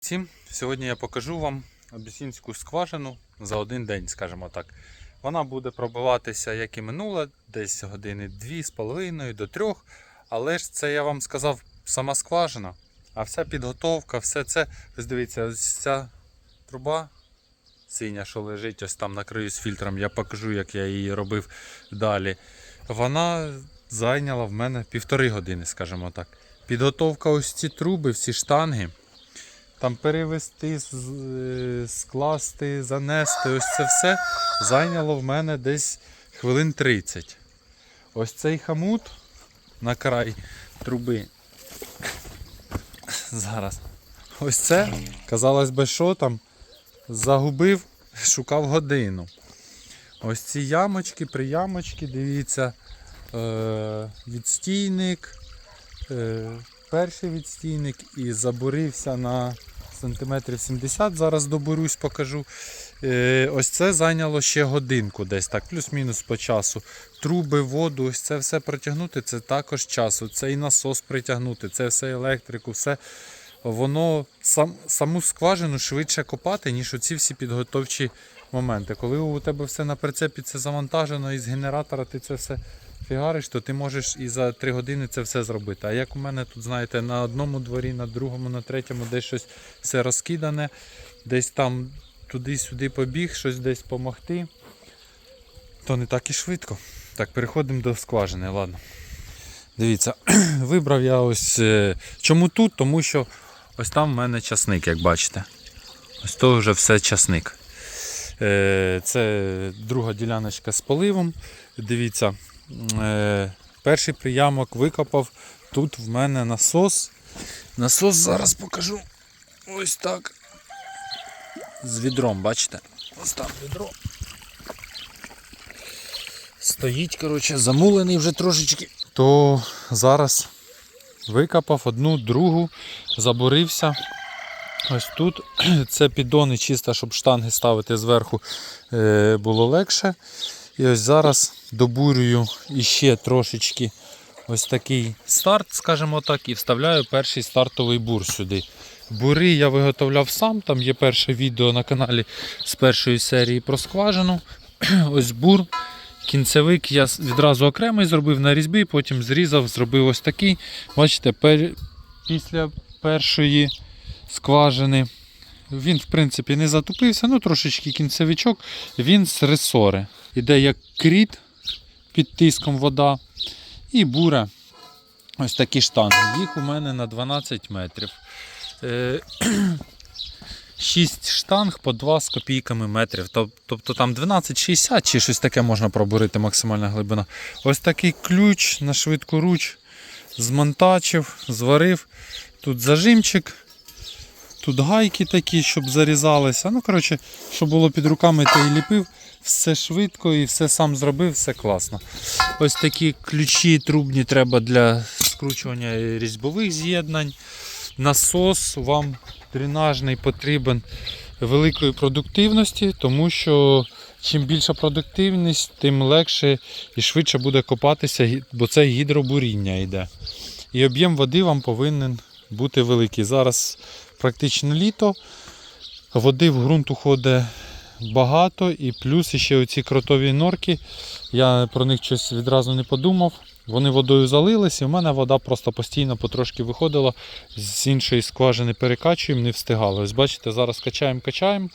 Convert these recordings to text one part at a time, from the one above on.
Всім сьогодні я покажу вам абісінську скважину за один день, скажімо так. Вона буде пробиватися, як і минула, десь години дві з половиною до трьох. Але ж це я вам сказав сама скважина. А вся підготовка, все це. Ось дивіться, ось ця труба синя, що лежить ось там на краю з фільтром. Я покажу, як я її робив далі. Вона зайняла в мене півтори години, скажімо так. Підготовка ось ці труби, всі штанги. Там перевести, скласти, занести, ось це все зайняло в мене десь хвилин 30. Ось цей хамут на край труби. Зараз. Ось це, казалось би, що там, загубив, шукав годину. Ось ці ямочки, приямочки, дивіться, е, відстійник, е, перший відстійник і забурився на сантиметрів 70. Зараз доберусь, покажу. Е, ось це зайняло ще годинку десь так, плюс-мінус по часу. Труби, воду, ось це все протягнути, це також часу. Це і насос притягнути, це все електрику, все. Воно сам, саму скважину швидше копати, ніж оці всі підготовчі моменти. Коли у тебе все на прицепі це завантажено із генератора, ти це все фігариш, то ти можеш і за 3 години це все зробити. А як у мене тут, знаєте, на одному дворі, на другому, на третьому десь щось все розкидане, десь там туди-сюди побіг, щось десь помогти, то не так і швидко. Так, переходимо до скважини, ладно. Дивіться, вибрав я ось. е, Чому тут? Тому що ось там в мене часник, як бачите. Ось то вже все часник. Е, Це друга діляночка з поливом. Дивіться, перший приямок викопав. Тут в мене насос. Насос зараз покажу. Ось так. З відром, бачите? Ось там відро. Стоїть, коротше, замулений вже трошечки. То зараз викопав одну, другу, забурився. Ось тут це піддони чисто, щоб штанги ставити зверху е, було легше. І ось зараз добурюю іще трошечки ось такий старт, скажімо так, і вставляю перший стартовий бур сюди. Бури я виготовляв сам, там є перше відео на каналі з першої серії про скважину. Ось бур. Кінцевик я відразу окремий зробив на різьбі, потім зрізав, зробив ось такий. Бачите, пер... після першої скважини він, в принципі, не затупився, ну трошечки кінцевичок, він з ресори. Іде як кріт під тиском вода і бура. Ось такі штанги. Їх у мене на 12 метрів. Е, 6 штанг по 2 з копійками метрів. Тобто там 12,60 чи щось таке можна пробурити максимальна глибина. Ось такий ключ на швидку руч змонтачив, зварив. Тут зажимчик, тут гайки такі, щоб зарізалися. Ну, коротше, щоб було під руками, то і ліпив. Все швидко і все сам зробив, все класно. Ось такі ключі трубні треба для скручування різьбових з'єднань. Насос вам дренажний потрібен великої продуктивності, тому що чим більша продуктивність, тим легше і швидше буде копатися, бо це гідробуріння йде. І об'єм води вам повинен бути великий. Зараз практично літо, води в ґрунт уходить багато, і плюс ще оці кротові норки. Я про них щось відразу не подумав. Вони водою залились, і в мене вода просто постійно потрошки виходила з іншої скважини перекачуємо, не встигали. Ось бачите, зараз качаємо, качаємо,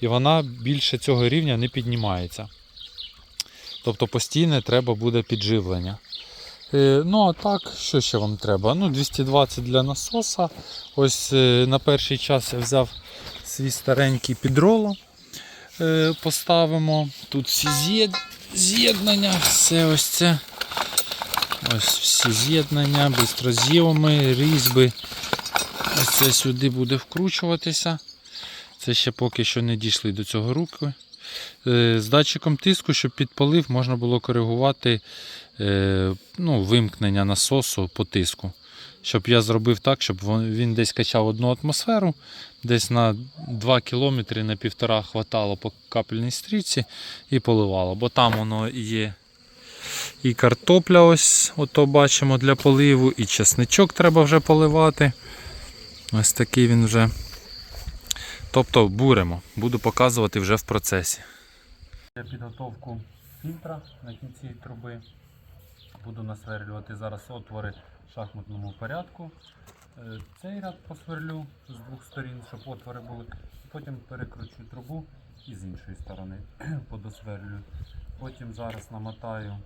і вона більше цього рівня не піднімається. Тобто постійне треба буде підживлення. Е, ну а так, що ще вам треба? Ну, 220 для насоса. Ось е, на перший час я взяв свій старенький підроло. Е, поставимо. Тут всі з'єднання, все ось це. Ось всі з'єднання, бистрозйоми, різьби. Ось це сюди буде вкручуватися. Це ще поки що не дійшли до цього руки. Е, З датчиком тиску, щоб під полив можна було коригувати е, ну, вимкнення насосу по тиску. Щоб я зробив так, щоб він десь качав одну атмосферу, десь на 2 км на півтора хватало по капельній стрічці і поливало. Бо там воно є і картопля, ось ото бачимо для поливу, і чесничок треба вже поливати. Ось такий він вже Тобто буримо. Буду показувати вже в процесі. Я підготовку фільтра на кінці труби. Буду насверлювати зараз отвори шахматному порядку. Е, Цей ряд посверлю з двох сторін, щоб отвори були. Потім перекручу трубу і з іншої сторони подосверлю. Потім зараз намотаю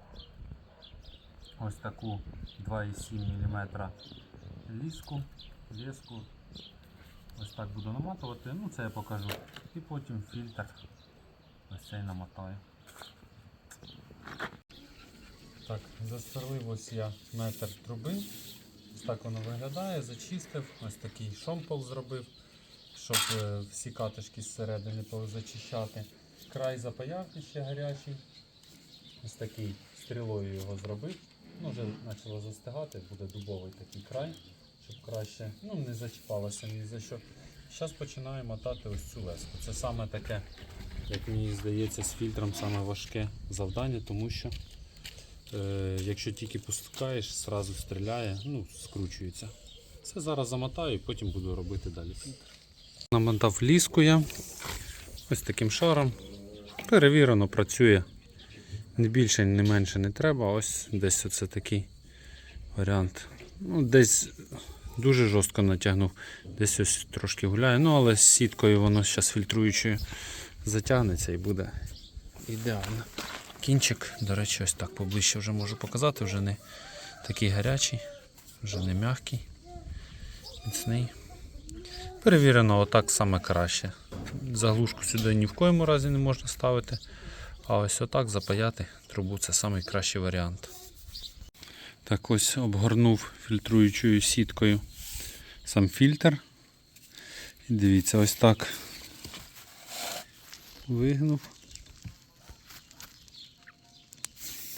ось таку 2,7 мм ліску, ліску. Ось так буду наматувати, ну це я покажу. І потім фільтр ось цей намотаю. Так, засверлив ось я метр труби. Ось так воно виглядає, зачистив, ось такий шомпол зробив, щоб е, всі катишки зсередини зачищати. Край запаявки ще гарячий. Ось такий стрілою його зробив. Ну, вже почало застигати, буде дубовий такий край, щоб краще ну, не зачіпалося ні за що. Зараз починаю мотати ось цю леску. Це саме таке, як мені здається, з фільтром саме важке завдання, тому що якщо тільки пускаєш, зразу стріляє, ну, скручується. Це зараз замотаю і потім буду робити далі фільтр. Намотав ліску я ось таким шаром. Перевірено, працює. Не більше, не менше не треба. Ось десь оце такий варіант. Ну, десь дуже жорстко натягнув, десь ось трошки гуляє. Ну, але з сіткою воно зараз фільтруючою затягнеться і буде ідеально. Кінчик, до речі, ось так поближче вже можу показати, вже не такий гарячий, вже не м'який, міцний. Перевірено, отак саме краще. Заглушку сюди ні в коєму разі не можна ставити. А ось отак запаяти трубу це найкращий варіант. Так ось обгорнув фільтруючою сіткою сам фільтр. І дивіться, ось так вигнув.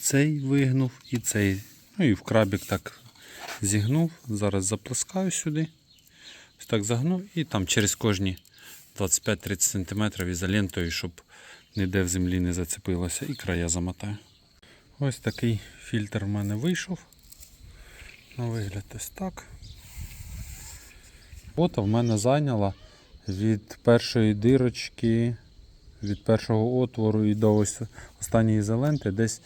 Цей вигнув і цей. Ну і в крабік так зігнув. Зараз заплескаю сюди. Ось так загнув і там через кожні 25-30 см ізолентою, щоб ніде в землі не зацепилося і края замотаю. Ось такий фільтр в мене вийшов. На вигляд ось так. Робота в мене зайняла від першої дирочки, від першого отвору і до ось останньої ізоленти десь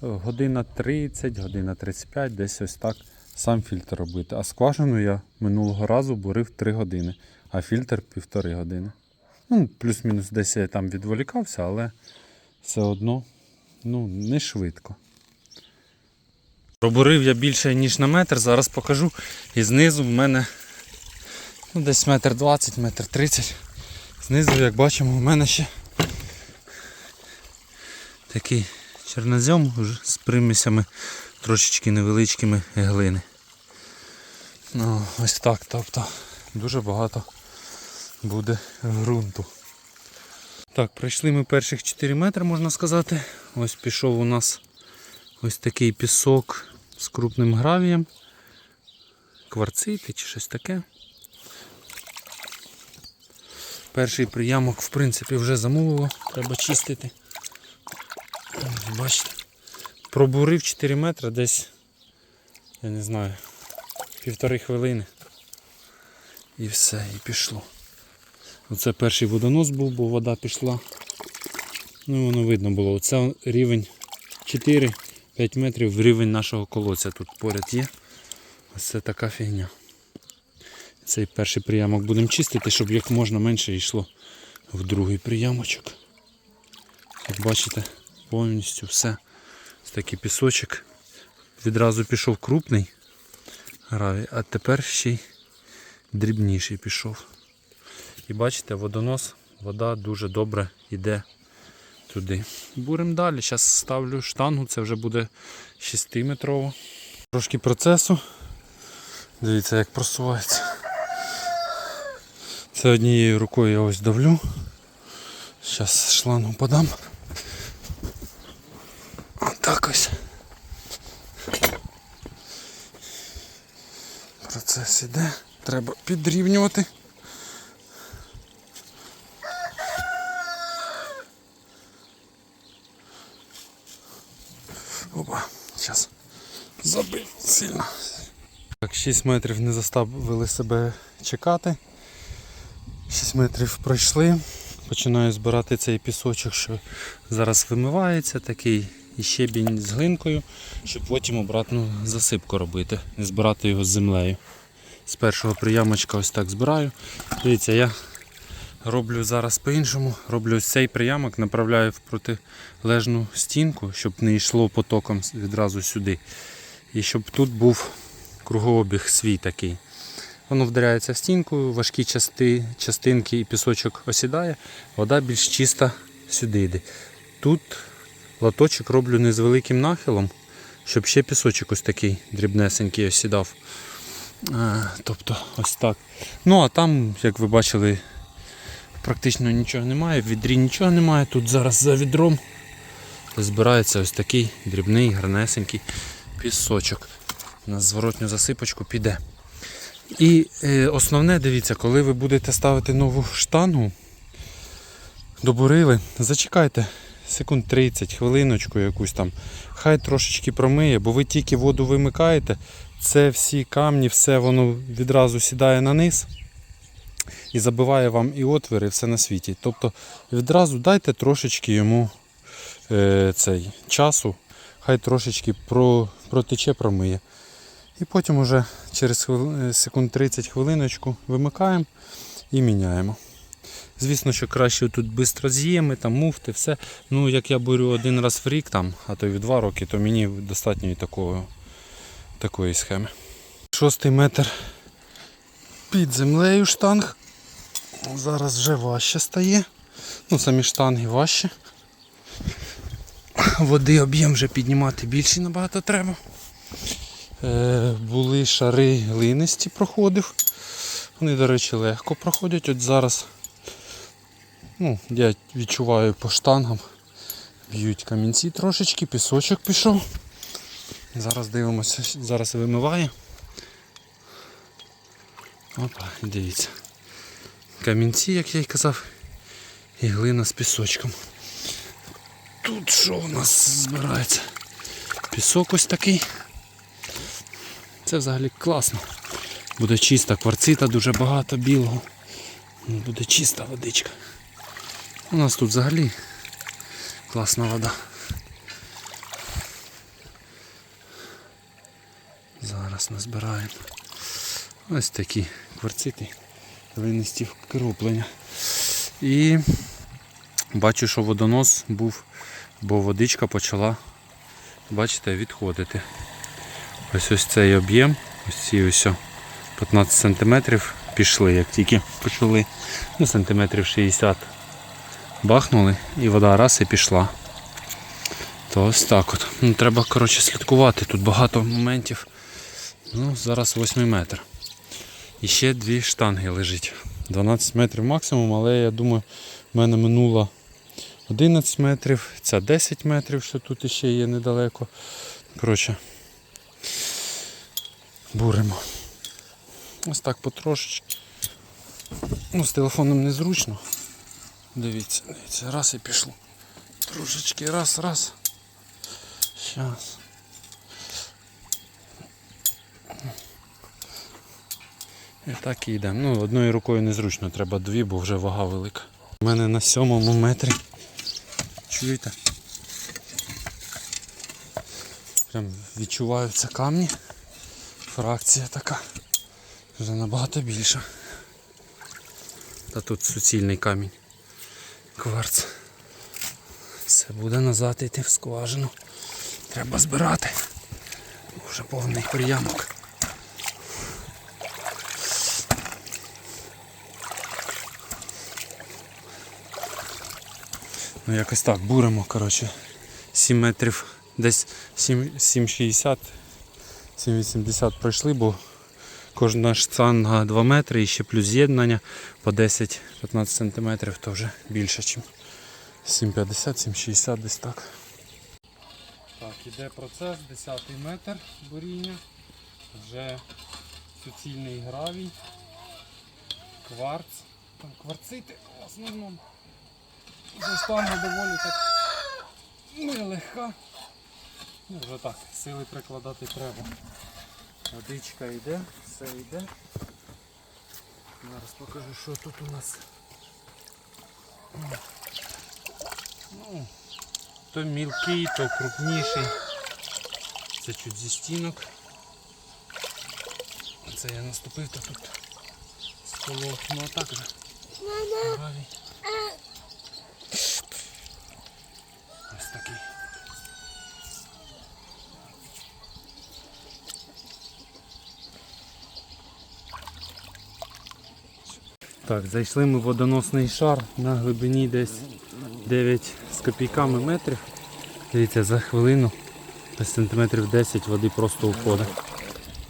година 30, година 35, десь ось так сам фільтр робити. А скважину я минулого разу бурив 3 години, а фільтр півтори години. Ну, плюс-мінус десь я там відволікався, але все одно ну, не швидко. Пробурив я більше, ніж на метр, зараз покажу. І знизу в мене ну, десь метр 20, метр 30. Знизу, як бачимо, в мене ще такий чорнозем вже з примісями трошечки невеличкими глини. Ну, ось так, тобто дуже багато буде ґрунту. Так, пройшли ми перших 4 метри, можна сказати. Ось пішов у нас ось такий пісок з крупним гравієм. Кварцити чи щось таке. Перший приямок, в принципі, вже замулило, треба чистити. Бачите, пробурив 4 метри десь, я не знаю, півтори хвилини. І все, і пішло. Оце перший водонос був, бо вода пішла. Ну воно видно було. Оце рівень 4-5 метрів рівень нашого колодця тут поряд є. Ось це така фігня. Цей перший приямок будемо чистити, щоб як можна менше йшло в другий приямочок. Як бачите, повністю все. Ось такий пісочок. Відразу пішов крупний гравій, а тепер ще й дрібніший пішов. І бачите, водонос, вода дуже добре йде туди. Буримо далі. Зараз ставлю штангу, це вже буде 6-метрово. Трошки процесу. Дивіться, як просувається. Це однією рукою я ось давлю. Зараз шлангу подам. Отак ось. Процес іде. Треба підрівнювати. Опа, зараз забив сильно. Так, 6 метрів не заставили себе чекати. 6 метрів пройшли. Починаю збирати цей пісочок, що зараз вимивається, такий і щебінь з глинкою, щоб потім обратну засипку робити, не збирати його з землею. З першого приямочка ось так збираю. Дивіться, я роблю зараз по-іншому. Роблю ось цей приямок, направляю в протилежну стінку, щоб не йшло потоком відразу сюди. І щоб тут був кругообіг свій такий. Воно вдаряється в стінку, важкі части, частинки і пісочок осідає, вода більш чиста сюди йде. Тут латочок роблю не з великим нахилом, щоб ще пісочок ось такий дрібнесенький осідав. А, тобто ось так. Ну а там, як ви бачили, практично нічого немає, в відрі нічого немає. Тут зараз за відром збирається ось такий дрібний, гарнесенький пісочок. На зворотню засипочку піде. І е, основне, дивіться, коли ви будете ставити нову штангу, добурили, зачекайте секунд 30, хвилиночку якусь там. Хай трошечки промиє, бо ви тільки воду вимикаєте, це всі камні, все воно відразу сідає на низ і забиває вам і отвіри, і все на світі. Тобто відразу дайте трошечки йому е, цей, часу, хай трошечки про, протече, промиє. І потім уже через е, секунд 30 хвилиночку вимикаємо і міняємо. Звісно, що краще тут швидко з'єми, там муфти, все. Ну, як я бурю один раз в рік, там, а то й в два роки, то мені достатньо і такого, такої схеми. Шостий метр під землею штанг. Зараз вже важче стає. Ну, самі штанги важче. Води об'єм вже піднімати більше набагато треба. Е, були шари глинисті проходив. Вони, до речі, легко проходять. От зараз ну, я відчуваю по штангам. Б'ють камінці трошечки, пісочок пішов. Зараз дивимося, зараз вимиває. Опа, дивіться. Камінці, як я й казав, і глина з пісочком. Тут що у нас збирається? Пісок ось такий. Це взагалі класно. Буде чиста кварцита, дуже багато білого. Буде чиста водичка. У нас тут взагалі класна вода. Зараз назбираємо. Ось такі кварцити, глинисті кроплення. І бачу, що водонос був, бо водичка почала, бачите, відходити. Ось ось цей об'єм, ось ці ось 15 см пішли, як тільки почали. Ну, сантиметрів 60 бахнули і вода раз і пішла. То ось так от. Ну, треба коротше, слідкувати, тут багато моментів. Ну, зараз 8 метр. І ще дві штанги лежить. 12 метрів максимум, але я думаю, в мене минуло 11 метрів, ця 10 метрів, що тут іще є недалеко. Коротше, буримо. Ось так потрошечки. Ну, з телефоном незручно. Дивіться, дивіться, раз і пішло. Трошечки, раз, раз. Щас. І так і йдемо. Ну, одною рукою незручно, треба дві, бо вже вага велика. У мене на сьомому метрі. Чуєте? Прям відчуваються камні. Фракція така. Вже набагато більша. Та тут суцільний камінь. Кварц. Все буде назад йти в скважину. Треба збирати. Вже повний приямок. Ну якось так, буримо, коротше. 7 метрів, десь 7,60, 7,80 пройшли, бо кожна штанга 2 метри і ще плюс з'єднання по 10-15 сантиметрів, то вже більше, ніж 7,50, 7,60 десь так. Так, іде процес, 10 метр буріння, вже суцільний гравій, кварц, там кварцити в основному. Вже штанга доволі так нелегка. Ну, вже так, сили прикладати треба. Водичка йде, все йде. Зараз покажу, що тут у нас Ну, то мілкий, то крупніший. Це чуть зі стінок. Це я наступив, то тут сколов. Ну а так же. Гравій. Ось такий. Так, зайшли ми в водоносний шар на глибині десь 9 з копійками метрів. Дивіться, за хвилину десь сантиметрів 10 води просто уходить.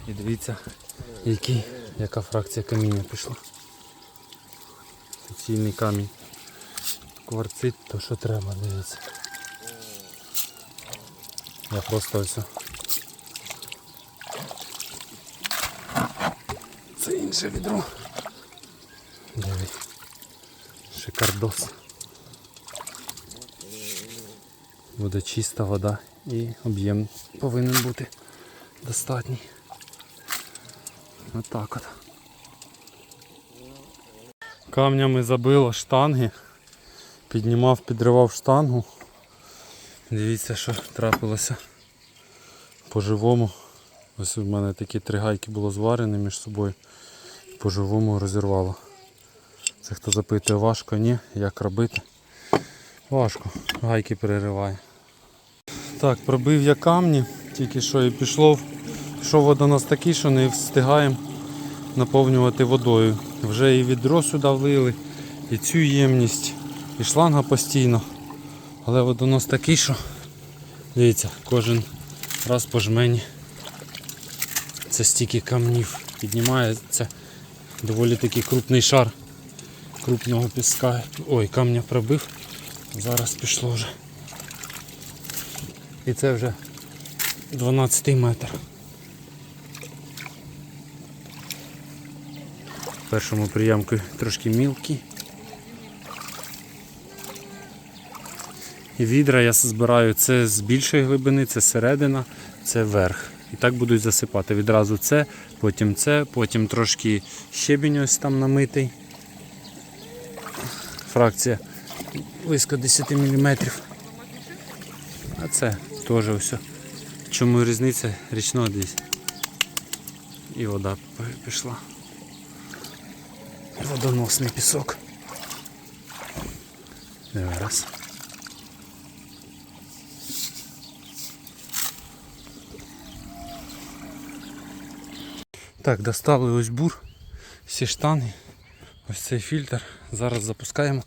І дивіться, який, яка фракція каміння пішла. Суцільний камінь. Кварцит, то що треба, дивіться. Я просто ось. Це інше відро. Диви. Шикардос. Буде чиста вода і об'єм повинен бути достатній. Отак от. Камнями забило штанги. Піднімав, підривав штангу. Дивіться, що трапилося по-живому. Ось у мене такі три гайки було зварені між собою. По-живому розірвало. Це хто запитує, важко, ні, як робити. Важко, гайки перериває. Так, пробив я камні, тільки що і пішло. Пішов водонос такий, що не встигаємо наповнювати водою. Вже і відро сюди влили, і цю ємність, і шланга постійно. Але водонос такий, що дивіться, кожен раз по жмені. Це стільки камнів піднімає. Це доволі такий крупний шар крупного піска. Ой, камня пробив. Зараз пішло вже. І це вже 12 метр. В першому приямку трошки мілкі. І відра я збираю це з більшої глибини, це середина, це верх. І так будуть засипати. Відразу це, потім це, потім трошки щебінь ось там намитий. Фракція близько 10 мм. А це теж все. Чому різниця річного десь. І вода пішла. Водоносний пісок. Раз. Так, достали ось бур, всі штани, ось цей фільтр. Зараз запускаємо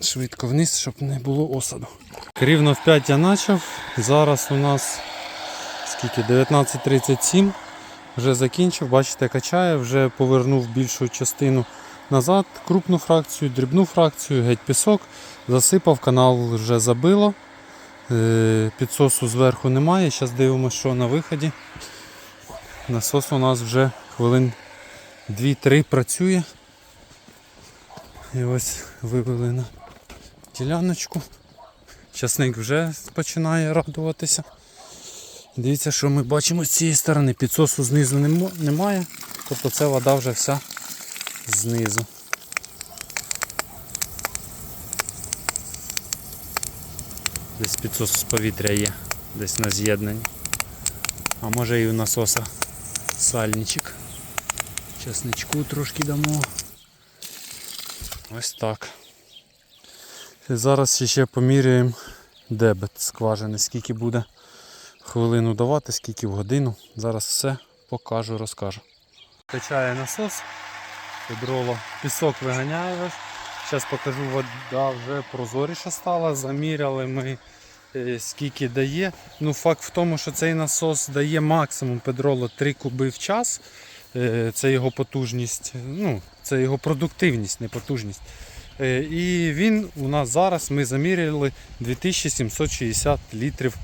швидко вниз, щоб не було осаду. Рівно в 5 я почав. Зараз у нас скільки? 19.37. Вже закінчив, бачите, качає, вже повернув більшу частину назад, крупну фракцію, дрібну фракцію, геть пісок, засипав, канал вже забило. Е, Підсосу зверху немає. Зараз дивимося, що на виході. Насос у нас вже хвилин 2-3 працює. І ось вивели на діляночку. Часник вже починає радуватися. Дивіться, що ми бачимо з цієї сторони. Підсосу знизу немає. Тобто це вода вже вся знизу. Десь підсос з повітря є, десь на з'єднанні. А може і у насоса сальничок. Часничку трошки дамо. Ось так. І зараз ще поміряємо дебет скважини, скільки буде хвилину давати, скільки в годину. Зараз все покажу, розкажу. Качає насос, підроло, пісок виганяє. Зараз покажу, вода вже прозоріша стала. Заміряли ми е, скільки дає. Ну, факт в тому, що цей насос дає максимум педроло 3 куби в час. Е, Це його потужність, ну, це його продуктивність, не потужність. Е, І він у нас зараз ми заміряли 2760 літрів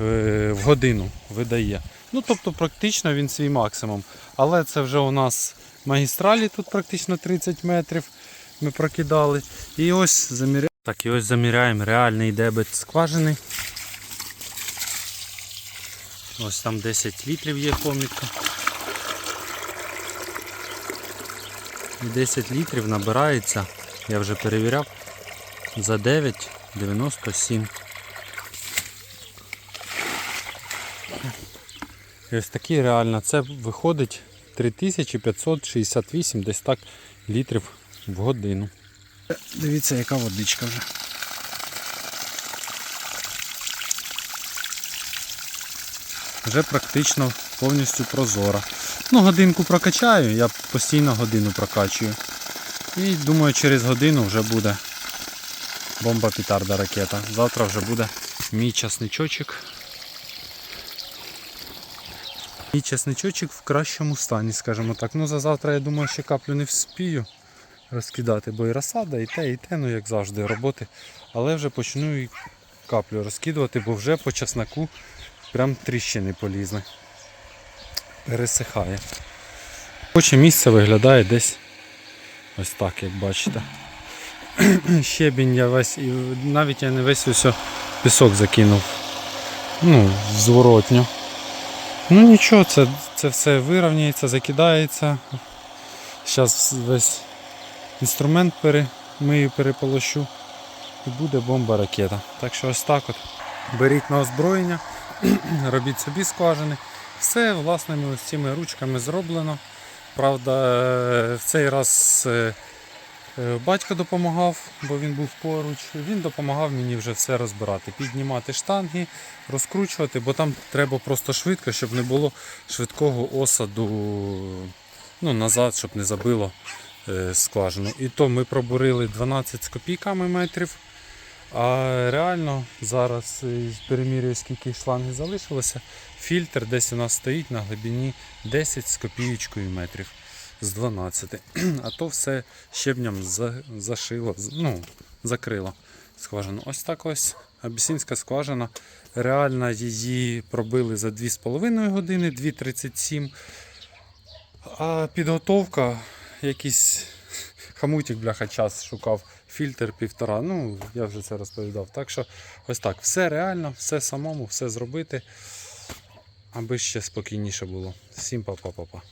е, в годину видає. Ну, тобто практично він свій максимум. Але це вже у нас магістралі тут практично 30 метрів ми прокидали. І ось заміряємо. Так, і ось заміряємо реальний дебет скважини. Ось там 10 літрів є помітка. 10 літрів набирається Я вже перевіряв. За 9,97. І ось такий реально, це виходить 3568 десь так літрів в годину. Дивіться, яка водичка вже. Вже практично повністю прозора. Ну, годинку прокачаю, я постійно годину прокачую. І думаю, через годину вже буде бомба петарда ракета. Завтра вже буде мій часничочок. Мій часничочок в кращому стані, скажімо так. Ну за завтра я думаю, ще каплю не вспію розкидати, бо і розсада, і те, і те, ну як завжди, роботи. Але вже почну і каплю розкидувати, бо вже по часнику прям тріщини полізли. Пересихає. Робоче місце виглядає десь ось так, як бачите. Щебінь я весь, і навіть я не весь ось пісок закинув. Ну, зворотньо. Ну нічого, це, це все вирівняється, закидається. Зараз весь інструмент перемию, переполощу і буде бомба ракета. Так що ось так от. Беріть на озброєння, робіть собі скважини. Все власними ось цими ручками зроблено. Правда, е, в цей раз е, е, батько допомагав, бо він був поруч. Він допомагав мені вже все розбирати, піднімати штанги, розкручувати, бо там треба просто швидко, щоб не було швидкого осаду ну, назад, щоб не забило скважину. І то ми пробурили 12 з копійками метрів. А реально зараз е, перемірюю, скільки шлангів залишилося. Фільтр десь у нас стоїть на глибині 10 з копієчкою метрів з 12. А то все щебням зашило, ну, закрило скважину. Ось так ось абісінська скважина. Реально її пробили за 2,5 години, 2,37. А підготовка, якийсь хамутик, бляха, час шукав, фільтр півтора. Ну, я вже це розповідав. Так що ось так, все реально, все самому, все зробити, аби ще спокійніше було. Всім па-па-па-па.